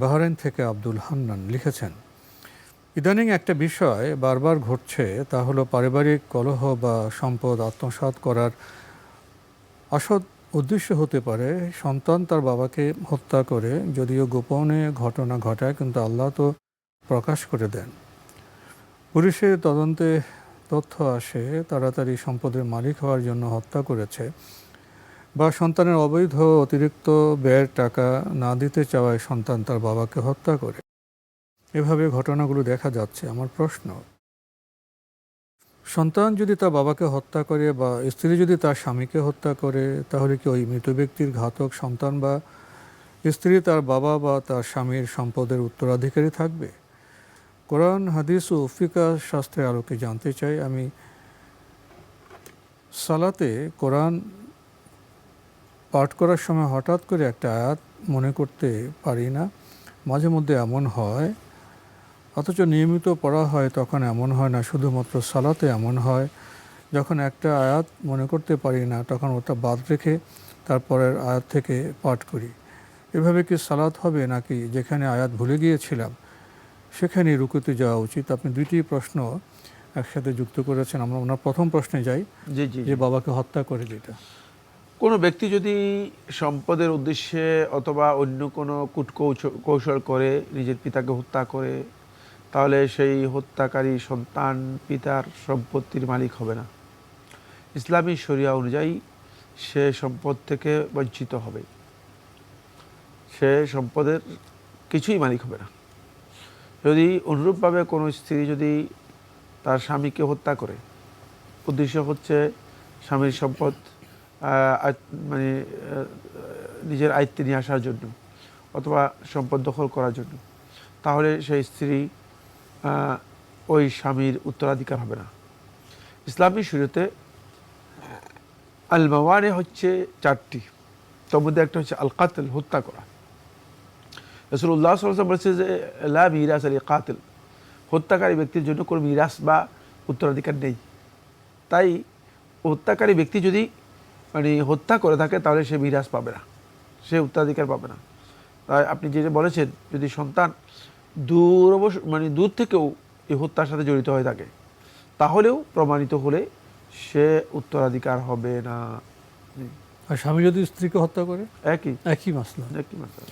Bahrain থেকে আব্দুল হান্নান লিখেছেন, ইদানিং একটা বিষয় বারবার ঘটছে, তা হলো পারিবারিক কলহ বা সম্পদ আত্মসাৎ করার আসদ উদ্দেশ্য হতে পারে। সন্তান তার বাবাকে হত্যা করে, যদিও গোপনে ঘটনা ঘটায়, কিন্তু আল্লাহ তো প্রকাশ করে দেন। পুলিশের তদন্তে তথ্য আসে, তাড়াতাড়ি সম্পদের মালিক হওয়ার জন্য হত্যা করেছে। বা সন্তানের অবৈধ অতিরিক্ত ব্যয়ের টাকা না দিতে চাওয়ায় সন্তান তার বাবাকে হত্যা করে। এভাবে ঘটনাগুলো দেখা যাচ্ছে, আমার প্রশ্ন। সন্তান যদি তার বাবাকে হত্যা করে বা স্ত্রী যদি তার স্বামীকে হত্যা করে, তাহলে কি ওই মৃত ব্যক্তির ঘাতক সন্তান বা স্ত্রী তার বাবা বা তার স্বামীর সম্পদের উত্তরাধিকারী থাকবে? কোরআন, হাদিস ও ফিকা শাস্ত্রের আলোকে জানতে চাই? আমি সালাতে কোরআন পাঠ করার সময় হঠাৎ করে একটা আয়াত মনে করতে পারি না। মাঝে মধ্যে এমন হয় অথচ নিয়মিত পড়া হয় তখন এমন হয় না শুধুমাত্র সালাতে এমন হয়। যখন একটা আয়াত মনে করতে পারি না তখন ওটা বাদ রেখে তারপরের আয়াত থেকে পাঠ করি। এভাবে কি সালাত হবে নাকি যেখানে আয়াত ভুলে গিয়েছিলাম সেখানে রুকুতে যাওয়া উচিত? আপনি দুইটি প্রশ্ন একসাথে যুক্ত করেছেন আমরা ওনার প্রথম প্রশ্নে যাই যে বাবাকে হত্যা করে যেটা। কোনো ব্যক্তি যদি সম্পদের উদ্দেশ্যে অথবা অন্য কোনো কূটকৌশল কৌশল করে, নিজের পিতাকে হত্যা করে, তাহলে সেই হত্যাকারী সন্তান পিতার সম্পত্তির মালিক হবে না। ইসলামী শরিয়া অনুযায়ী সে সম্পদ থেকে বঞ্চিত হবে। সে সম্পদের কিছুই মালিক হবে না। যদি অনুরূপভাবে কোনো স্ত্রী যদি তার স্বামীকে হত্যা করে, উদ্দেশ্য হচ্ছে স্বামীর সম্পদ মানে নিজের আয়ত্তে নিয়ে আসার জন্য অথবা সম্পদ দখল করার জন্য। তাহলে সেই স্ত্রী ওই স্বামীর উত্তরাধিকার হবে না। ইসলামী শুরুতে আল মাওয়ানে হচ্ছে চারটি। তার মধ্যে একটা হচ্ছে আল কাতল হত্যা করা। রসুল্লাহ সাল্লাম বলেছে যে, লা মিরাস আলী কাতল, হত্যাকারী ব্যক্তির জন্য কোনো মিরাস বা উত্তরাধিকার নেই। তাই হত্যাকারী ব্যক্তি যদি মানে হত্যা করে থাকে তাহলে সে বিরাজ পাবে না। সে উত্তরাধিকার পাবে না। তাই আপনি যেটা বলেছেন যদি সন্তান দূর মানে দূর থেকেও এই হত্যার সাথে জড়িত হয়ে থাকে তাহলেও প্রমাণিত হলে সে উত্তরাধিকার হবে না। আর স্বামী যদি স্ত্রীকে হত্যা করে? একই। একই মাসলা। একই মাত্রা